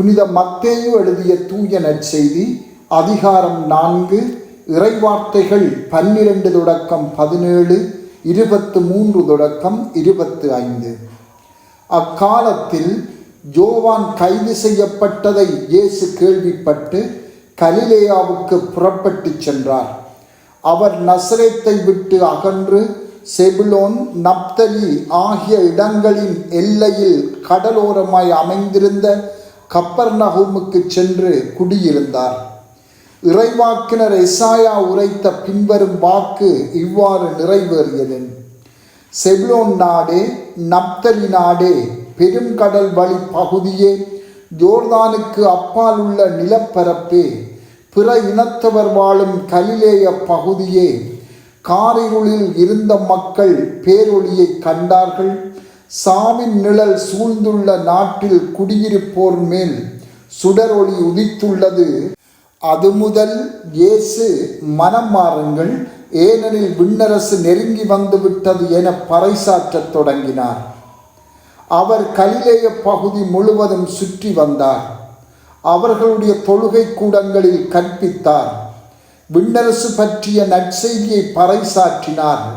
புனித மத்தேயு எழுதிய தூய நற்செய்தி அதிகாரம் நான்கு இறைவார்த்தைகள் பன்னிரண்டு தொடக்கம் பதினேழு இருபத்து மூன்று தொடக்கம் இருபத்து ஐந்து. அக்காலத்தில் ஜோவான் கைது செய்யப்பட்டதை இயேசு கேள்விப்பட்டு கலிலேயாவுக்கு புறப்பட்டுச் சென்றார். அவர் நசரத்தை விட்டு அகன்று செபுலோன் நப்தலி ஆகிய இடங்களின் எல்லையில் கடலோரமாய் அமைந்திருந்த கப்பர் நகூமுக்கு சென்று குடியிருந்தார். இறைவாக்கினர் எசாயா உரைத்த பின்வரும் வாக்கு இவ்வாறு நிறைவேறியது செப்லோன் நாடே நப்தலி நாடே பெருங்கடல் வழி பகுதியே ஜோர்தானுக்கு அப்பால் உள்ள நிலப்பரப்பே பிற இனத்தவர் வாழும் கலிலேய பகுதியே காரிருளில் இருந்த மக்கள் பேரொளியை கண்டார்கள். சாவின் நிழல் சூழ்ந்துள்ள நாட்டில் குடியிருப்போர் மேல் சுடர் ஒளி உதித்துள்ளது. அது முதல் இயேசு மனம் மாறுங்கள் ஏனெனில் விண்ணரசு நெருங்கி வந்துவிட்டது என பறைசாற்றத் தொடங்கினார். அவர் கலிலேய பகுதி முழுவதும் சுற்றி வந்தார். அவர்களுடைய தொழுகை கூடங்களில் கற்பித்தார். விண்ணரசு பற்றிய நற்செய்தியை பறைசாற்றினார்.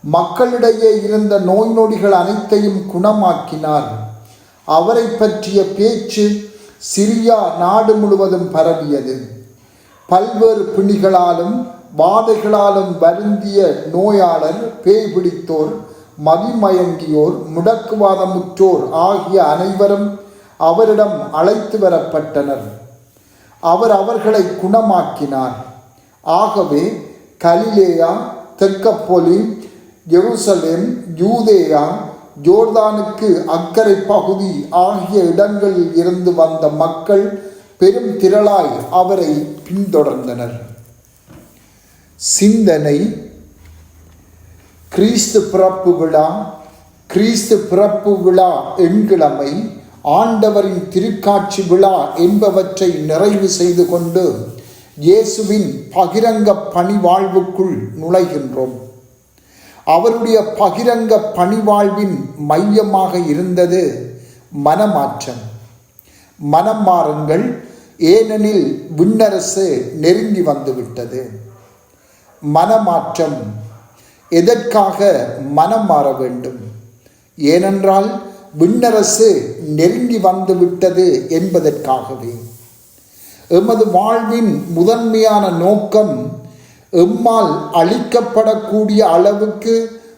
மக்களிடையே இருந்த நோய் நொடிகள் அனைத்தையும் குணமாக்கினார். அவரை பற்றிய பேச்சு சிரியா நாடு முழுவதும் பரவியது. பல்வேறு பிணிகளாலும் வாதைகளாலும் வருந்திய நோயாளர் பேய் பிடித்தோர் மதிமயங்கியோர் முடக்குவாதமுற்றோர் ஆகிய அனைவரும் அவரிடம் அழைத்து வரப்பட்டனர். அவர் அவர்களை குணமாக்கினார். ஆகவே கலிலேயா தெக்கப்பொலி ஜெருசலேம் யூதேயா ஜோர்தானுக்கு அக்கறை பகுதி ஆகிய இடங்களில் இருந்து வந்த மக்கள் பெரும் திரளாய் அவரை பின்தொடர்ந்தனர். சிந்தனை கிறிஸ்து பிறப்பு விழா கிறிஸ்து பிறப்பு விழா எண்கிழமை ஆண்டவரின் திருக்காட்சி விழா என்பவற்றை நிறைவு செய்து கொண்டு இயேசுவின் பகிரங்க பணிவாழ்வுக்குள் நுழைகின்றோம். அவருடைய பகிரங்க பணிவாழ்வின் மையமாக இருந்தது மனமாற்றம். மனம் மாறுங்கள் ஏனெனில் விண்ணரசு நெருங்கி வந்துவிட்டது. மனமாற்றம் எதற்காக மனம் மாற வேண்டும்? ஏனென்றால் விண்ணரசு நெருங்கி வந்துவிட்டது என்பதற்காகவே. எமது வாழ்வின் முதன்மையான நோக்கம் எம்மால் அளிக்கப்படக்கூடிய அளவுக்கு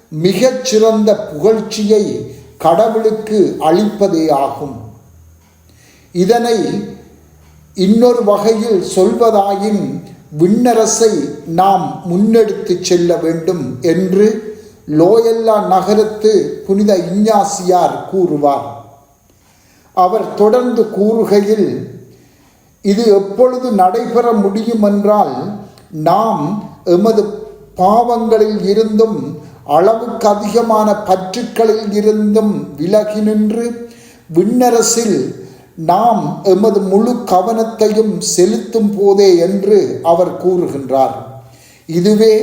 மிகச்சிறந்த புகழ்ச்சியை கடவுளுக்கு அளிப்பதே ஆகும். இதனை இன்னொரு வகையில் சொல்வதாயின் விண்ணரசை நாம் முன்னெடுத்து செல்ல வேண்டும் என்று லோயல்லா நகரத்து புனித இஞ்ஞாசியார் கூறுவார். அவர் தொடர்ந்து கூறுகையில் இது எப்பொழுது நடைபெற முடியுமென்றால் நாம் எமது பாவங்களில் இருந்தும் அளவுக்கு அதிகமான பற்றுக்களில் இருந்தும் விலகி நின்று விண்ணரசில் நாம் எமது முழு கவனத்தையும் செலுத்தும் போதே என்று அவர் கூறுகின்றார். இதுவே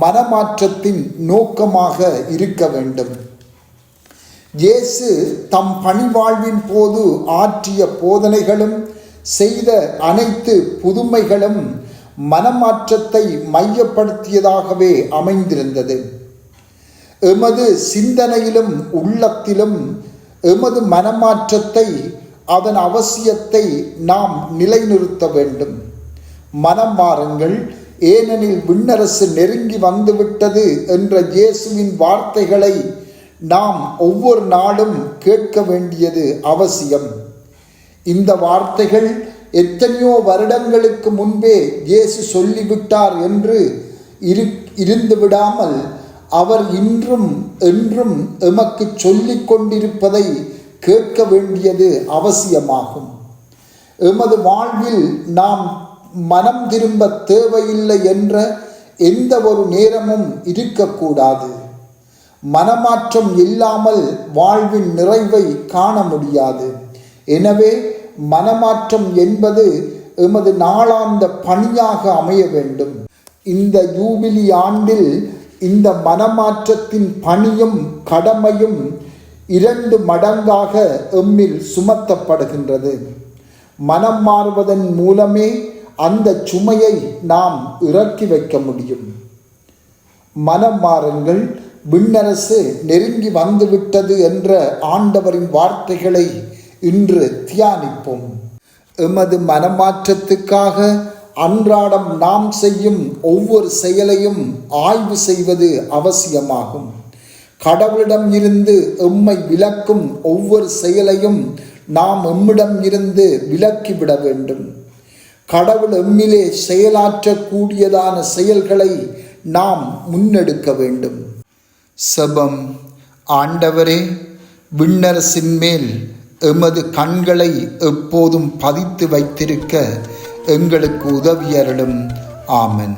மனமாற்றத்தின் நோக்கமாக இருக்க வேண்டும். இயேசு தம் பணிவாழ்வின் போது ஆற்றிய போதனைகளும் செய்த அனைத்து புதுமைகளும் மனமாற்றத்தை மையப்படுத்தியதாகவே அமைந்திருந்தது. எமது சிந்தனையிலும் உள்ளத்திலும் எமது மனமாற்றத்தை அதன் அவசியத்தை நாம் நிலைநிறுத்த வேண்டும். மனம் மாறுங்கள். ஏனெனில் விண்ணரசு நெருங்கி வந்துவிட்டது என்ற இயேசுவின் வார்த்தைகளை நாம் ஒவ்வொரு நாளும் கேட்க வேண்டியது அவசியம். இந்த வார்த்தைகள் எத்தனையோ வருடங்களுக்கு முன்பே இயேசு சொல்லிவிட்டார் என்று இரு இருந்து விடாமல் அவர் இன்றும் என்றும் எமக்கு சொல்லிக் கொண்டிருப்பதை கேட்க வேண்டியது அவசியமாகும். எமது வாழ்வில் நாம் மனம் திரும்ப தேவையில்லை என்ற எந்த ஒரு நேரமும் இருக்கக்கூடாது. மனமாற்றம் இல்லாமல் வாழ்வின் நிறைவை காண முடியாது. எனவே மனமாற்றம் என்பது எமது நாளாந்த பணியாக அமைய வேண்டும். இந்த யூபிலி ஆண்டில் இந்த மனமாற்றத்தின் பணியும் கடமையும் இரண்டு மடங்காக எம்மில் சுமத்தப்படுகின்றது. மனம் மாறுவதன் மூலமே அந்த சுமையை நாம் இறக்கி வைக்க முடியும். மனம் மாறுங்கள். விண்ணரசு நெருங்கி வந்துவிட்டது என்ற ஆண்டவரின் வார்த்தைகளை இன்று தியானிப்போம். எமது மனமாற்றத்துக்காக அன்றாடம் நாம் செய்யும் ஒவ்வொரு செயலையும் ஆய்வு செய்வது அவசியமாகும். கடவுளிடம் இருந்து எம்மை விலக்கும் ஒவ்வொரு செயலையும் நாம் எம்மிடம் இருந்து விலக்கிவிட வேண்டும். கடவுள் எம்மிலே செயலாற்றக்கூடியதான செயல்களை நாம் முன்னெடுக்க வேண்டும். செபம் ஆண்டவரே விண்ணரசின் மேல் எமது கண்களை எப்போதும் பதித்து வைத்திருக்க எங்களுக்கு உதவியருளும் ஆமன்.